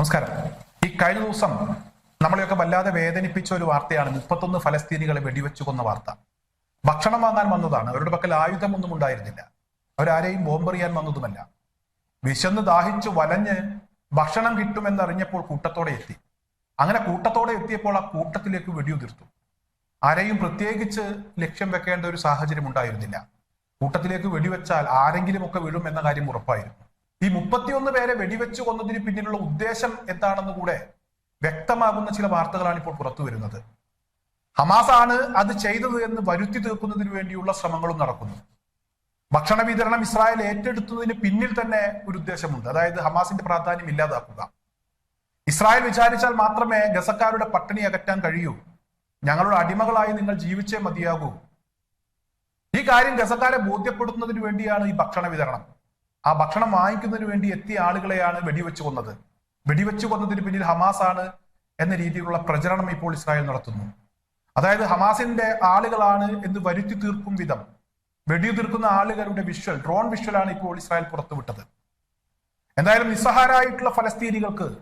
നമസ്കാരം. ഈ കഴിഞ്ഞ ദിവസം നമ്മളെയൊക്കെ വല്ലാതെ വേദനിപ്പിച്ച ഒരു വാർത്തയാണ് മുപ്പത്തൊന്ന് ഫലസ്തീനികളെ വെടിവെച്ചു കൊന്ന വാർത്ത. ഭക്ഷണം വാങ്ങാൻ വന്നതാണ്. അവരുടെ പക്കൽ ആയുധമൊന്നും ഉണ്ടായിരുന്നില്ല. അവരാരെയും ബോംബെറിയാൻ വന്നതുമല്ല. വിശന്ന് ദാഹിച്ചു വലഞ്ഞ് ഭക്ഷണം കിട്ടുമെന്നറിഞ്ഞപ്പോൾ കൂട്ടത്തോടെ എത്തി. അങ്ങനെ കൂട്ടത്തോടെ എത്തിയപ്പോൾ ആ കൂട്ടത്തിലേക്ക് വെടിയുതിർത്തു. ആരെയും പ്രത്യേകിച്ച് ലക്ഷ്യം വെക്കേണ്ട ഒരു സാഹചര്യം ഉണ്ടായിരുന്നില്ല. കൂട്ടത്തിലേക്ക് വെടിവെച്ചാൽ ആരെങ്കിലും ഒക്കെ വീഴും എന്ന കാര്യം ഉറപ്പായിരുന്നു. ഈ മുപ്പത്തിയൊന്ന് പേരെ വെടിവെച്ച് കൊന്നതിന് പിന്നിലുള്ള ഉദ്ദേശം എന്താണെന്ന് കൂടെ വ്യക്തമാകുന്ന ചില വാർത്തകളാണ് ഇപ്പോൾ പുറത്തു വരുന്നത്. ഹമാസ് ആണ് അത് ചെയ്തത് എന്ന് വരുത്തി തീർക്കുന്നതിന് വേണ്ടിയുള്ള ശ്രമങ്ങളും നടക്കുന്നു. ഭക്ഷണ വിതരണം ഇസ്രായേൽ ഏറ്റെടുത്തതിന് പിന്നിൽ തന്നെ ഒരു ഉദ്ദേശമുണ്ട്. അതായത് ഹമാസിന്റെ പ്രാധാന്യം ഇല്ലാതാക്കുക. ഇസ്രായേൽ വിചാരിച്ചാൽ മാത്രമേ ഗസക്കാരുടെ പട്ടിണി അകറ്റാൻ കഴിയൂ. ഞങ്ങളുടെ അടിമകളായി നിങ്ങൾ ജീവിച്ചേ മതിയാകൂ. ഈ കാര്യം ഗസക്കാരെ ബോധ്യപ്പെടുത്തുന്നതിന് വേണ്ടിയാണ് ഈ ഭക്ഷണ വിതരണം. ആ ഭക്ഷണം വാങ്ങിക്കുന്നതിന് വേണ്ടി എത്തിയ ആളുകളെയാണ് വെടിവെച്ചു കൊന്നത്. വെടിവെച്ചു കൊന്നതിന് പിന്നിൽ ഹമാസ് ആണ് എന്ന രീതിയിലുള്ള പ്രചരണം ഇപ്പോൾ ഇസ്രായേൽ നടത്തുന്നു. അതായത് ഹമാസിന്റെ ആളുകളാണ് എന്ന് വരുത്തി തീർക്കും വിധം വെടിയുതിർക്കുന്ന ആളുകളുടെ വിഷ്വൽ ഡ്രോൺ വിഷ്വലാണ് ഇപ്പോൾ ഇസ്രായേൽ പുറത്തുവിട്ടത്. എന്തായാലും നിസ്സഹാരായിട്ടുള്ള ഫലസ്തീനികൾക്ക്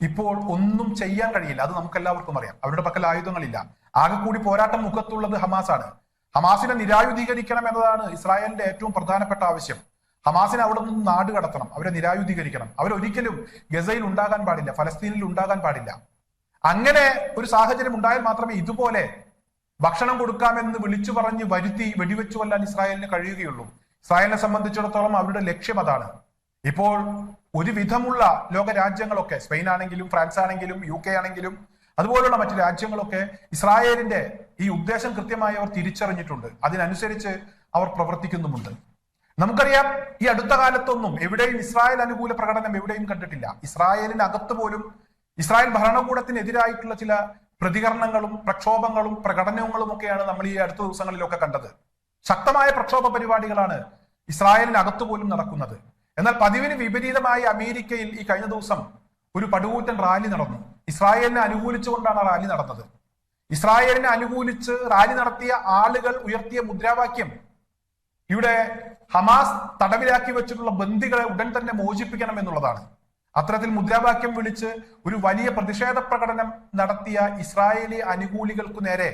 ഇപ്പോൾ ഒന്നും ചെയ്യാൻ കഴിയില്ല. അത് നമുക്ക് എല്ലാവർക്കും അറിയാം. അവരുടെ പക്കൽ ആയുധങ്ങളില്ല. ആകെ കൂടി പോരാട്ടം മുഖത്തുള്ളത് ഹമാസാണ്. ഹമാസിനെ നിരായുധീകരിക്കണം എന്നതാണ് ഇസ്രായേലിന്റെ ഏറ്റവും പ്രധാനപ്പെട്ട ആവശ്യം. ഹമാസിനെ അവിടെ നിന്ന് നാട് കടത്തണം അവരെ നിരായുധീകരിക്കണം. അവരൊരിക്കലും ഗസയിൽ ഉണ്ടാകാൻ പാടില്ല ഫലസ്തീനിൽ ഉണ്ടാകാൻ പാടില്ല. അങ്ങനെ ഒരു സാഹചര്യം ഉണ്ടായാൽ മാത്രമേ ഇതുപോലെ ഭക്ഷണം കൊടുക്കാമെന്ന് വിളിച്ചു പറഞ്ഞ് വരുത്തി വെടിവെച്ചു കൊല്ലാൻ ഇസ്രായേലിന് കഴിയുകയുള്ളൂ. ഇസ്രായേലിനെ സംബന്ധിച്ചിടത്തോളം അവരുടെ ലക്ഷ്യം അതാണ്. ഇപ്പോൾ ഒരുവിധമുള്ള ലോക രാജ്യങ്ങളൊക്കെ സ്പെയിൻ ആണെങ്കിലും ഫ്രാൻസ് ആണെങ്കിലും യു കെ ആണെങ്കിലും അതുപോലുള്ള മറ്റു രാജ്യങ്ങളൊക്കെ ഇസ്രായേലിന്റെ ഈ ഉദ്ദേശം കൃത്യമായി അവർ തിരിച്ചറിഞ്ഞിട്ടുണ്ട്. അതിനനുസരിച്ച് അവർ പ്രവർത്തിക്കുന്നുമുണ്ട്. നമുക്കറിയാം ഈ അടുത്ത കാലത്തൊന്നും എവിടെയും ഇസ്രായേൽ അനുകൂല പ്രകടനം എവിടെയും കണ്ടിട്ടില്ല. ഇസ്രായേലിനകത്ത് പോലും ഇസ്രായേൽ ഭരണകൂടത്തിനെതിരായിട്ടുള്ള ചില പ്രതികരണങ്ങളും പ്രക്ഷോഭങ്ങളും പ്രകടനങ്ങളും ഒക്കെയാണ് നമ്മൾ ഈ അടുത്ത ദിവസങ്ങളിലൊക്കെ കണ്ടത്. ശക്തമായ പ്രക്ഷോഭ പരിപാടികളാണ് ഇസ്രായേലിനകത്ത് പോലും നടക്കുന്നത്. എന്നാൽ പതിവിന് വിപരീതമായി അമേരിക്കയിൽ ഈ കഴിഞ്ഞ ദിവസം ഒരു പടുകൂറ്റൻ റാലി നടന്നു. ഇസ്രായേലിനെ അനുകൂലിച്ചുകൊണ്ടാണ് റാലി നടന്നത്. ഇസ്രായേലിനെ അനുകൂലിച്ച് റാലി നടത്തിയ ആളുകൾ ഉയർത്തിയ മുദ്രാവാക്യം ഇവിടെ ഹമാസ് തടവിലാക്കി വെച്ചിട്ടുള്ള ബന്ദികളെ ഉടൻ തന്നെ മോചിപ്പിക്കണം എന്നുള്ളതാണ്. അത്തരത്തിൽ മുദ്രാവാക്യം വിളിച്ച് ഒരു വലിയ പ്രതിഷേധ പ്രകടനം നടത്തിയ ഇസ്രായേലി അനുകൂലികൾക്കു നേരെ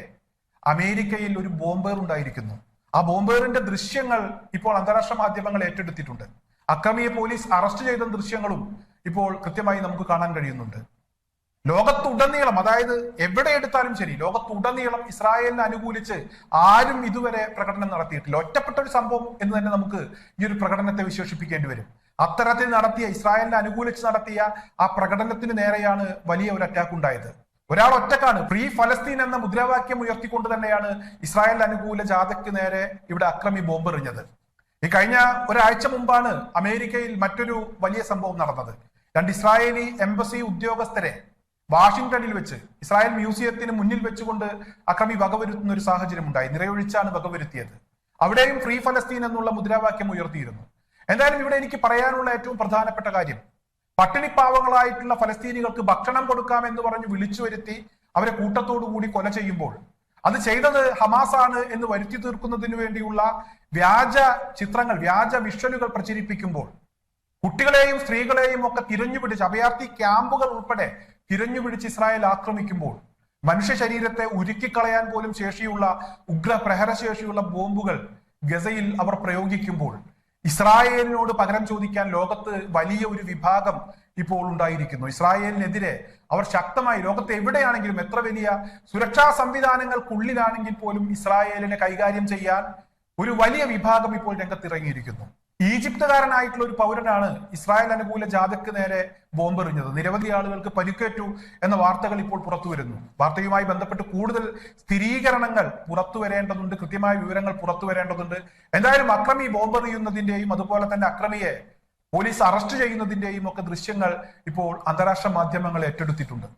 അമേരിക്കയിൽ ഒരു ബോംബേർ ഉണ്ടായിരിക്കുന്നു. ആ ബോംബേറിന്റെ ദൃശ്യങ്ങൾ ഇപ്പോൾ അന്താരാഷ്ട്ര മാധ്യമങ്ങൾ ഏറ്റെടുത്തിട്ടുണ്ട്. അക്രമിയെ പോലീസ് അറസ്റ്റ് ചെയ്ത ദൃശ്യങ്ങളും ഇപ്പോൾ കൃത്യമായി നമുക്ക് കാണാൻ കഴിയുന്നുണ്ട്. ലോകത്തുടനീളം അതായത് എവിടെ എടുത്താലും ശരി ലോകത്തുടനീളം ഇസ്രായേലിനെ അനുകൂലിച്ച് ആരും ഇതുവരെ പ്രകടനം നടത്തിയിട്ടില്ല. ഒറ്റപ്പെട്ട ഒരു സംഭവം എന്ന് തന്നെ നമുക്ക് ഈ ഒരു പ്രകടനത്തെ വിശേഷിപ്പിക്കേണ്ടി വരും. അത്തരത്തിൽ നടത്തിയ ഇസ്രായേലിനെ അനുകൂലിച്ച് നടത്തിയ ആ പ്രകടനത്തിന് നേരെയാണ് വലിയ ഒരു അറ്റാക്ക് ഉണ്ടായത്. ഒരാൾ ഒറ്റക്കാണ്. ഫ്രീ ഫലസ്തീൻ എന്ന മുദ്രാവാക്യം ഉയർത്തിക്കൊണ്ട് തന്നെയാണ് ഇസ്രായേൽ അനുകൂല ജാഥയ്ക്ക് നേരെ ഇവിടെ അക്രമി ബോംബെറിഞ്ഞത് ഈ കഴിഞ്ഞ ഒരാഴ്ച മുമ്പാണ് അമേരിക്കയിൽ മറ്റൊരു വലിയ സംഭവം നടന്നത്. രണ്ട് ഇസ്രായേലി എംബസി ഉദ്യോഗസ്ഥരെ വാഷിംഗ്ടണിൽ വെച്ച് ഇസ്രായേൽ മ്യൂസിയത്തിന് മുന്നിൽ വെച്ചുകൊണ്ട് അക്രമി വകവരുത്തുന്ന ഒരു സാഹചര്യം ഉണ്ടായി നിറയൊഴിച്ചാണ് വകവരുത്തിയത്. അവിടെയും ഫ്രീ ഫലസ്തീൻ എന്നുള്ള മുദ്രാവാക്യം ഉയർത്തിയിരുന്നു. എന്തായാലും ഇവിടെ എനിക്ക് പറയാനുള്ള ഏറ്റവും പ്രധാനപ്പെട്ട കാര്യം പട്ടിണിപ്പാവങ്ങളായിട്ടുള്ള ഫലസ്തീനികൾക്ക് ഭക്ഷണം കൊടുക്കാം എന്ന് പറഞ്ഞ് വിളിച്ചു വരുത്തി അവരെ കൂട്ടത്തോടു കൂടി കൊല ചെയ്യുമ്പോൾ അത് ചെയ്തത് ഹമാസ് ആണ് എന്ന് വരുത്തി തീർക്കുന്നതിന് വേണ്ടിയുള്ള വ്യാജ ചിത്രങ്ങൾ വ്യാജ വിഷ്വലുകൾ പ്രചരിപ്പിക്കുമ്പോൾ കുട്ടികളെയും സ്ത്രീകളെയും ഒക്കെ തിരഞ്ഞുപിടിച്ച് അഭയാർത്ഥി ക്യാമ്പുകൾ ഉൾപ്പെടെ തിരഞ്ഞുപിടിച്ച് ഇസ്രായേൽ ആക്രമിക്കുമ്പോൾ മനുഷ്യ ശരീരത്തെ ഉരുക്കിക്കളയാൻ പോലും ശേഷിയുള്ള ഉഗ്ര പ്രഹരശേഷിയുള്ള ബോംബുകൾ ഗസയിൽ അവർ പ്രയോഗിക്കുമ്പോൾ ഇസ്രായേലിനോട് പകരം ചോദിക്കാൻ ലോകത്ത് വലിയ ഒരു വിഭാഗം ഇപ്പോൾ ഉണ്ടായിരിക്കുന്നു. ഇസ്രായേലിനെതിരെ അവർ ശക്തമായി ലോകത്ത് എവിടെയാണെങ്കിലും എത്ര വലിയ സുരക്ഷാ സംവിധാനങ്ങൾക്കുള്ളിലാണെങ്കിൽ പോലും ഇസ്രായേലിനെ കൈകാര്യം ചെയ്യാൻ ഒരു വലിയ വിഭാഗം ഇപ്പോൾ രംഗത്തിറങ്ങിയിരിക്കുന്നു. ഈജിപ്തുകാരനായിട്ടുള്ള ഒരു പൗരനാണ് ഇസ്രായേൽ അനുകൂല ജാഥയ്ക്ക് നേരെ ബോംബെറിഞ്ഞത്. നിരവധി ആളുകൾക്ക് പരിക്കേറ്റു എന്ന വാർത്തകൾ ഇപ്പോൾ പുറത്തു വരുന്നു വാർത്തയുമായി ബന്ധപ്പെട്ട് കൂടുതൽ സ്ഥിരീകരണങ്ങൾ പുറത്തു വരേണ്ടതുണ്ട് കൃത്യമായ വിവരങ്ങൾ പുറത്തു വരേണ്ടതുണ്ട് എന്തായാലും അക്രമി ബോംബെറിയുന്നതിന്റെയും അതുപോലെ തന്നെ അക്രമിയെ പോലീസ് അറസ്റ്റ് ചെയ്യുന്നതിന്റെയും ഒക്കെ ദൃശ്യങ്ങൾ ഇപ്പോൾ അന്താരാഷ്ട്ര മാധ്യമങ്ങൾ ഏറ്റെടുത്തിട്ടുണ്ട്.